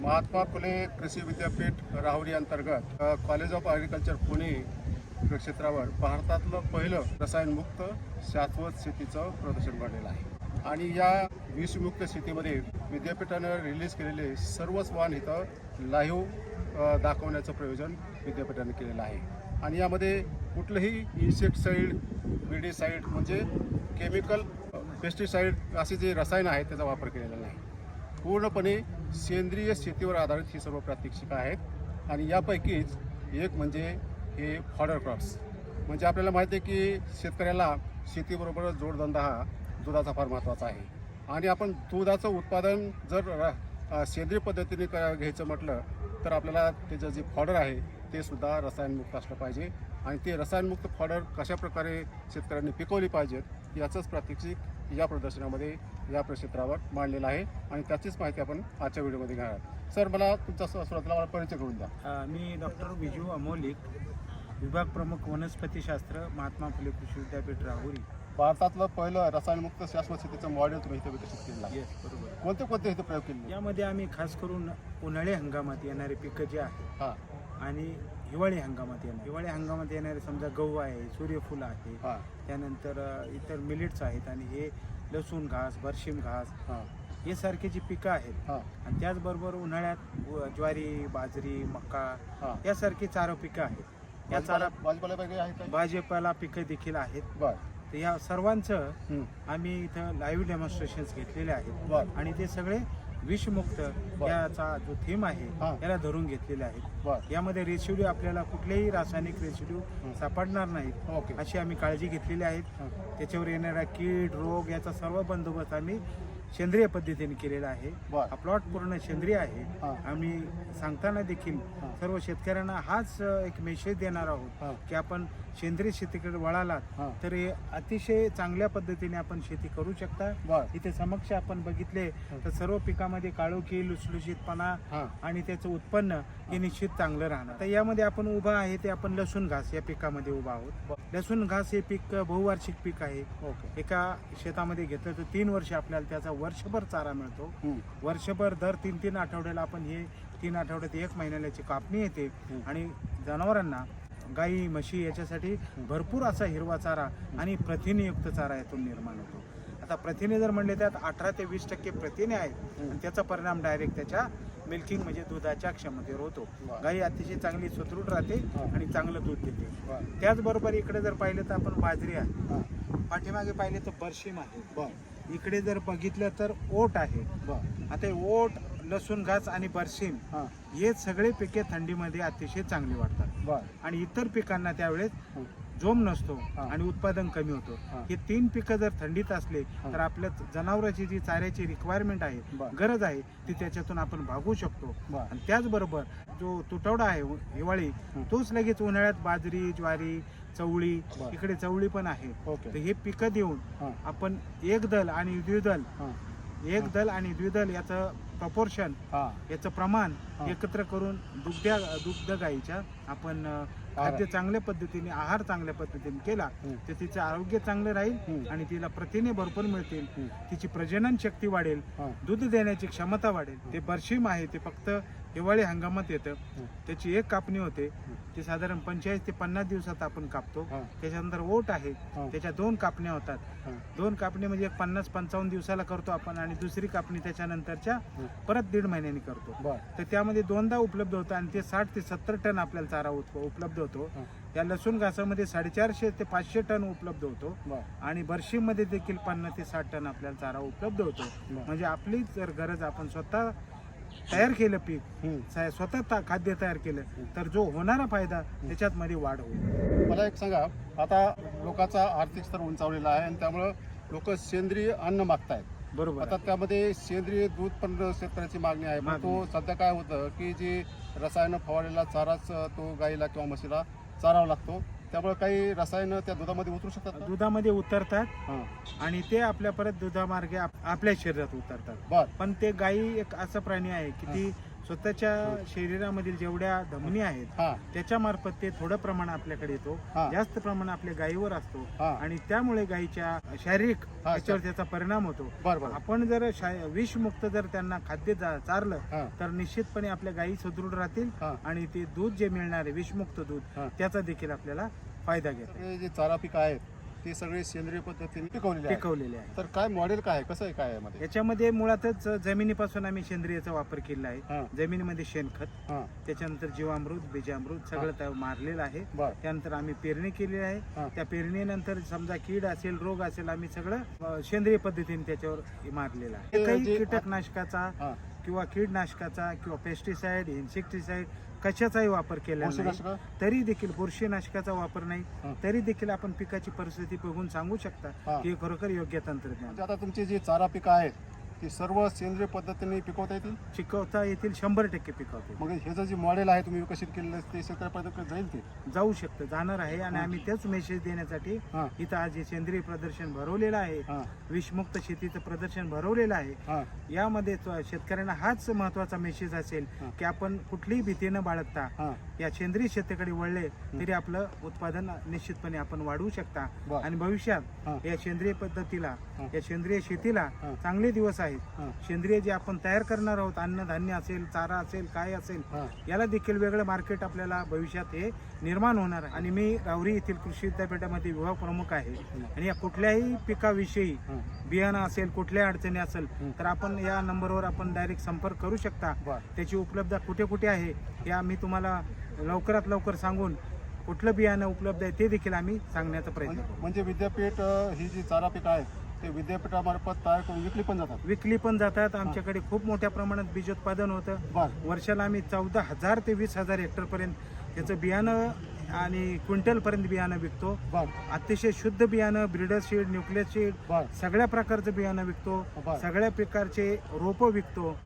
महात्मा फुले कृषी विद्यापीठ राहुरी अंतर्गत कॉलेज ऑफ ॲग्रिकल्चर पुणे क्षेत्रावर भारतातलं पहिलं रसायनमुक्त शाश्वत शेतीचं प्रदर्शन भरलेलं आहे. आणि या विषमुक्त शेतीमध्ये विद्यापीठानं रिलीज केलेले सर्वच वाहन इथं लाईव्ह दाखवण्याचं प्रयोजन विद्यापीठाने केलेलं आहे. आणि यामध्ये कुठलंही इन्सेक्टसाईड विडीसाईड म्हणजे केमिकल पेस्टिसाईड असे जे रसायन आहेत त्याचा वापर केलेला नाही. पूर्णपणे सेंद्रिय शेतीवर आधारित ही सर्व प्रात्यक्षिकं आहेत. आणि यापैकीच एक म्हणजे हे फॉडर क्रॉप्स म्हणजे आपल्याला माहिती आहे की शेतकऱ्याला शेतीबरोबरच जोडधंदा हा दुधाचा फार महत्त्वाचा आहे. आणि आपण दुधाचं उत्पादन जर सेंद्रिय पद्धतीने क घ्यायचं म्हटलं तर आपल्याला त्याचं जे फॉडर आहे ते सुद्धा रसायनमुक्त असलं पाहिजे. आणि ते रसायनमुक्त फॉडर कशा प्रकारे शेतकऱ्यांनी पिकवली पाहिजेत याचंच प्रात्यक्षिक या प्रदर्शनामध्ये या क्षेत्रावर मांडलेलं आहे. आणि त्याचीच माहिती आपण आजच्या व्हिडिओमध्ये घेणार आहोत. सर मला तुमचा सुरुवातीला मला परिचय करून द्या. मी डॉक्टर विजू अमोलिक विभाग प्रमुख वनस्पतीशास्त्र महात्मा फुले कृषी विद्यापीठ राहुरी. भारतातलं पहिलं रसायनमुक्त शाश्वत शेतीचं मॉडेल तुम्ही इथे विकसित केलेलं आहे. येस बरोबर. कोणते कोणते इथे प्रयोग केले यामध्ये आम्ही खास करून उन्हाळी हंगामात येणारे पिकं जे आहे हां. आणि हिवाळी हंगामात येणारे. हिवाळी हंगामात येणारे समजा गहू आहे सूर्यफूल आहे हां. त्यानंतर अ, इतर मिलेट्स आहेत आणि हे लसूण घास बरशिम घास हां. हे सारखे जी पिकं आहेत. हां. आणि त्याचबरोबर उन्हाळ्यात उ- ज्वारी बाजरी मका हां. यासारखी चारा पिकं आहेत. या चारा भाजीपाला वगैरे आहे का? भाजीपाला पिकं देखील आहेत. बर. तर या सर्वांचं. आम्ही इथं लाईव्ह डेमॉन्स्ट्रेशन्स घेतलेले आहेत. बर. आणि ते सगळे विषमुक्त याचा जो थीम आहे हा. याला धरून घेतलेले बर. यामध्ये रेसिड्यू आपल्याला कुठलेही रासायनिक रेसिड्यू. सापडणार नाहीत. ओके. अशी आम्ही काळजी घेतलेली आहेत हां. त्याच्यावर येणारा कीड रोग याचा सर्व बंदोबस्त आम्ही सेंद्रिय पद्धतीने केलेला आहे. बर. हा प्लॉट पूर्ण सेंद्रिय आहे. हां. आम्ही सांगताना देखील हां. सर्व शेतकऱ्यांना हाच अ, एक मेसेज देणार आहोत की आपण सेंद्रिय शेतीकडे वळालात हां. तर हे अतिशय चांगल्या पद्धतीने आपण शेती करू शकता. बर. इथे समक्ष आपण बघितले तर सर्व पिकामध्ये काळोखी लुसलुशीतपणा हां. आणि त्याचं उत्पन्न हे निश्चित चांगलं राहणार. तर यामध्ये आपण उभा आहे ते आपण लसूण घास या पिकामध्ये उभा आहोत. लसूण घास हे पीक बहुवार्षिक पीक आहे. ओके. एका शेतामध्ये घेतलं तर तीन वर्ष आपल्याला त्याचा वर्षभर चारा मिळतो. वर्षभर दर तीन तीन आठवड्याला आपण हे तीन आठवड्यात एक महिन्याची कापणी येते. आणि जनावरांना गाई म्हशी याच्यासाठी भरपूर असा हिरवा चारा आणि प्रथिनयुक्त चारा यातून निर्माण होतो. आता प्रथिने जर म्हणले त्यात अठरा ते वीस टक्के प्रथिने आहेत आणि त्याचा परिणाम डायरेक्ट त्याच्या मिल्किंग म्हणजे दुधाच्या क्षमतेवर होतो. गाई अतिशय चांगली सुदृढ राहते. आणि चांगलं दूध देते. बर त्याचबरोबर इकडे जर पाहिलं तर आपण बाजरी आहे. पाठीमागे पाहिले तर बरशीम आहे. इकडे जर बघितलं तर ओट आहे. बर. आता ओट लसूण घास आणि बरशीम हां. सगळे पिके थंडीमध्ये अतिशय चांगली वाढतात. बर. आणि इतर पिकांना त्यावेळेस. जोम नसतो. आणि उत्पादन कमी होतं हा. तीन पिकं जर थंडीत असले. तर आपल्या जनावरांची जी चाऱ्याची रिक्वायरमेंट आहे. गरज आहे ती त्याच्यातून आपण भागू शकतो आणि त्याचबरोबर जो तुटवडा आहे हिवाळी. तोच लगेच उन्हाळ्यात बाजरी ज्वारी चवळी. इकडे चवळी पण आहे तर हे पिकं देऊन आपण एक दल आणि द्विदल एक दल आणि द्विदल याचं प्रपोर्शन याचं प्रमाण. एकत्र करून दुग्ध्या दुग्ध गाईच्या आपण खाद्य चांगल्या पद्धतीने आहार चांगल्या पद्धतीने केला. तर तिचं आरोग्य चांगलं राहील. आणि तिला प्रथिने भरपूर मिळतील. तिची प्रजनन शक्ती वाढेल दूध देण्याची क्षमता वाढेल ते बर्शिम आहे ते फक्त हिवाळी हंगामात येतं. त्याची एक कापणी होते. ती साधारण पंचेचाळीस ते पन्नास दिवसात आपण कापतो. त्याच्यानंतर ओट आहे. त्याच्या दोन कापण्या होतात. दोन कापणी म्हणजे पन्नास पंचावन्न दिवसाला करतो आपण आणि दुसरी कापणी त्याच्यानंतरच्या. परत दीड महिन्यांनी करतो. तर त्यामध्ये दोनदा उपलब्ध होतं आणि ते साठ ते सत्तर टन आपल्याला चारा उपलब्ध होतो. या लसूण घासामध्ये साडेचारशे ते पाचशे टन उपलब्ध होतो. आणि बर्शीमध्ये देखील पन्नास ते साठ टन आपल्याला चारा उपलब्ध होतो. म्हणजे आपली जर गरज आपण स्वतः तयार केलं पीक. सा- स्वतः ता- खाद्य तयार केलं तर जो होणारा फायदा त्याच्यात मध्ये वाढ होईल. मला एक सांगा आता लोकांचा आर्थिक स्तर उंचावलेला आहे आणि त्यामुळं लोक सेंद्रिय अन्न मागतायत. बरोबर आता त्यामध्ये सेंद्रिय दूध पण शेतकऱ्याची मागणी आहे पण मागणी. तो सध्या काय होतं की जी रसायनं फवारलेला चाराच तो गाईला किंवा म्हशीला चारावा लागतो. त्यामुळे काही रसायनं त्या दुधामध्ये उतरू शकतात का? दुधामध्ये उतरतात. हां. आणि ते आपल्या परत दुधामार्गे आप- आपल्या शरीरात उतरतात. बर. पण ते गायी एक असं प्राणी आहे की ती स्वतःच्या शरीरामधील जेवढ्या धमनी आहेत हा त्याच्या मार्फत ते थोडं प्रमाण आपल्याकडे येतो हा. जास्त प्रमाण आपल्या गायीवर असतो हा. आणि त्यामुळे गायीच्या शारीरिक हा, याच्यावर त्याचा परिणाम होतो आपण जर शा- विषमुक्त जर त्यांना खाद्य जा- चारलं तर निश्चितपणे आपल्या गायी सुदृढ राहतील हा. आणि ते दूध जे मिळणार आहे विषमुक्त दूध हा. त्याचा देखील आपल्याला फायदा घेता जे चारा पीक आहेत ते सगळे सेंद्रिय पद्धतीने पिकवलेले आहेत पिकवलेले आहे. तर काय मॉडेल काय आहे? कसं आहे काय यामध्ये? याच्यामध्ये मुळातच जमिनीपासून आम्ही सेंद्रियचा वापर केला आहे. हा. जमिनीमध्ये शेणखत हा. त्याच्यानंतर जीवामृत बीजामृत सगळं त्या मारलेलं आहे. बर. त्यानंतर आम्ही पेरणी केली हा. आहे त्या पेरणीनंतर समजा कीड असेल रोग असेल आम्ही सगळं अ, सेंद्रिय पद्धतीने त्याच्यावर मारलेलं आहे. ते काही जे- कीटकनाशकाचा हा. किंवा कीडनाशकाचा किंवा पेस्टिसाइड इन्सेक्टिसाइड कशाचाही वापर केला नाही? तरी देखील बुरशीनाशकाचा वापर. नाही तरी देखील आपण पिकाची परिस्थिती बघून सांगू शकता. की खरोखर योग्य तंत्रज्ञान म्हणजे आता तुमची जी चारा पिकं आहेत ती सर्व सेंद्रिय पद्धतीने पिकवता येतील? शिकवता येतील शंभर टक्के पिकवते मग ह्याचं जे मॉडेल आहे तुम्ही विकसित केलेलं ते शेतकऱ्यापर्यंत जाईल ते? जाऊ शकतं जाणार आहे. आणि. आम्ही तेच मेसेज देण्यासाठी हा. इथं आज हे सेंद्रिय प्रदर्शन भरवलेलं आहे. हा. विषमुक्त शेतीचं प्रदर्शन भरवलेलं आहे. हा. यामध्ये तो- शेतकऱ्यांना हाच महत्त्वाचा मेसेज असेल हा. की आपण कुठलीही भीती न बाळगता हा. या सेंद्रिय शेतीकडे वळले तरी आपलं उत्पादन निश्चितपणे आपण वाढवू शकता. बर. आणि हा. भविष्यात या सेंद्रिय पद्धतीला हा. या सेंद्रिय शेतीला हा. चांगले दिवस आहेत. सेंद्रिय जे आपण तयार करणार आहोत अन्नधान्य असेल चारा असेल काय असेल याला देखील वेगळं मार्केट आपल्याला भविष्यात हे निर्माण होणार आहे. आणि मी राहुरी येथील कृषी विद्यापीठामध्ये विभाग प्रमुख आहे. आणि या कुठल्याही पिकाविषयी बियाणं असेल कुठल्याही अडचणी असेल. तर आपण या नंबरवर आपण डायरेक्ट संपर्क करू शकता. त्याची उपलब्धता कुठे कुठे आहे हे आम्ही तुम्हाला लवकरात लवकर सांगून कुठलं बियाणं उपलब्ध आहे ते देखील आम्ही सांगण्याचा प्रयत्न म्हणजे म्हणजे विद्यापीठ ही जी चारा पिकं आहेत ते विद्यापीठामार्फत तयार करून विकली पण जातात. विकली पण जातात. आमच्याकडे खूप मोठ्या प्रमाणात बीजोत्पादन होतं. बर. वर्षाला आम्ही चौदा हजार ते वीस हजार हेक्टरपर्यंत त्याचं बियाणं आणि क्विंटलपर्यंत बियाणं विकतो. बर. अतिशय शुद्ध बियाणं ब्रिडर सीड न्यूक्लियस सीड बर. सगळ्या प्रकारचं बियाणं विकतो. बर. सगळ्या प्रकारचे रोपं विकतो.